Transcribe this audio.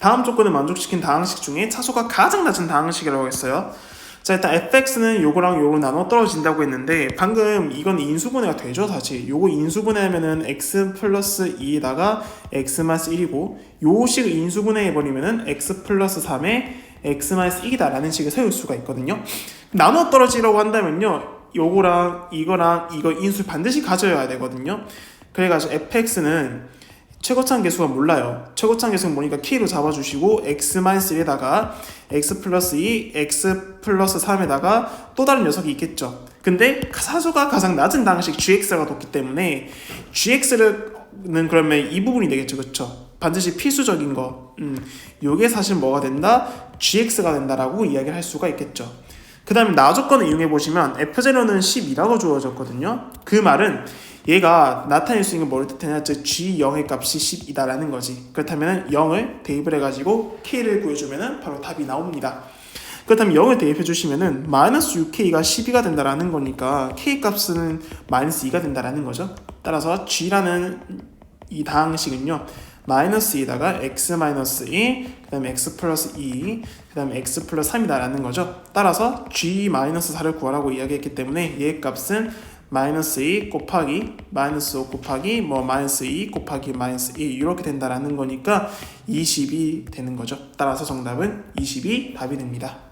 다음 조건을 만족시킨 다항식 중에 차수가 가장 낮은 다항식이라고 했어요. 자 일단 fx는 요거랑 요거 나눠 떨어진다고 했는데 방금 이건 인수분해가 되죠 사실 요거 인수분해하면은 x 플러스 2에다가 x 마이너스 1이고 요 식을 인수분해해 버리면은 x 플러스 3에 x 마이너스 1이다 라는 식을 세울 수가 있거든요. 나눠 떨어지라고 한다면요 요거랑 이거랑 이거 인수 반드시 가져야 되거든요. 그래가지고 fx는 최고창 계수가 몰라요. 최고창 계수는 뭐니까 k로 잡아주시고 x 1에다가 x 플러스 2, x 플러스 3에다가 또 다른 녀석이 있겠죠. 근데 사수가 가장 낮은 당식 gx가 뒀기 때문에 gx는 그러면 이 부분이 되겠죠, 그렇죠? 반드시 필수적인 거. 음, 요게 사실 뭐가 된다? gx가 된다라고 이야기를 할 수가 있겠죠. 그 다음에 나 조건을 이용해 보시면 f0는 12라고 주어졌거든요. 그 말은 얘가 나타낼 수 있는 걸 뭐를 뜻하냐? 즉 g0의 값이 10이다라는 거지. 그렇다면 0을 대입을 해가지고 k를 구해주면은 바로 답이 나옵니다. 그렇다면 0을 대입해 주시면은 마이너스 6k가 12가 된다라는 거니까 k 값은 마이너스 2가 된다라는 거죠. 따라서 g라는 이 다항식은요. 마이너스 2다가 x 마이너스 2, 그 다음에 x 플러스 2, 그 다음에 x 플러스 3이다라는 거죠. 따라서 g 마이너스 4를 구하라고 이야기했기 때문에 얘 값은 마이너스 2 곱하기 마이너스 5 곱하기 뭐 마이너스 2 곱하기 마이너스 1 이렇게 된다라는 거니까 20이 되는 거죠. 따라서 정답은 20이 답이 됩니다.